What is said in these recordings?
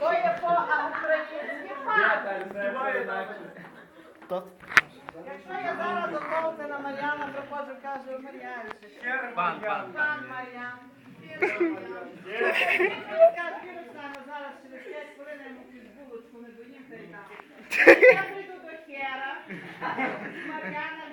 То є по-українськи пан. Якщо я зараз до Колтина Мар'яна приходжу, кажу, Мар'янчик. Пан, пан. Пан Мар'ян. Зараз через 5 хвилин я якусь булочку не доїм та й дам. Я прийду до Хера. Мар'яна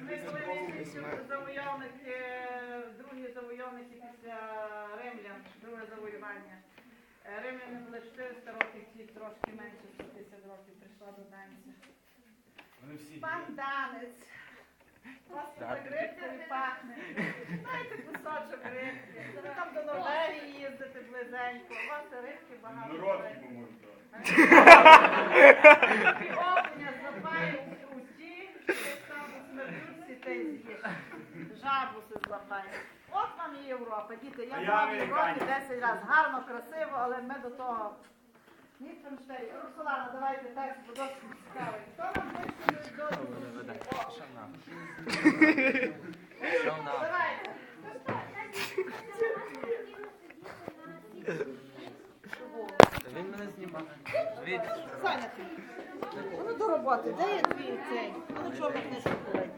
Ми коли вийшли завойовники, другі завойовники після римлян, друге завоювання. Римляни були 400 років, ті трошки менше 150 років прийшла до Данці. Вони всі. Пан Данець. Так рибкою пахне. Дайте кусочок рибки. Ви там до Норвегії їздите близенько. У вас рибки багато. Ну, ротки поможуть. І окуня у ті, десь там у смердюці з'їш. Жабуси злапають. От вам і Європа. Діти, я А я була в Європі американець. 10 разів. Гарно, красиво, але ми до того. Ліхтенштейн. Роксолана, давайте текст, бо досить цікавий. Хто нам пише до Давайте. Він мене. Саня, ну до роботи, де є твій цей? Ну чого ви книжку купили?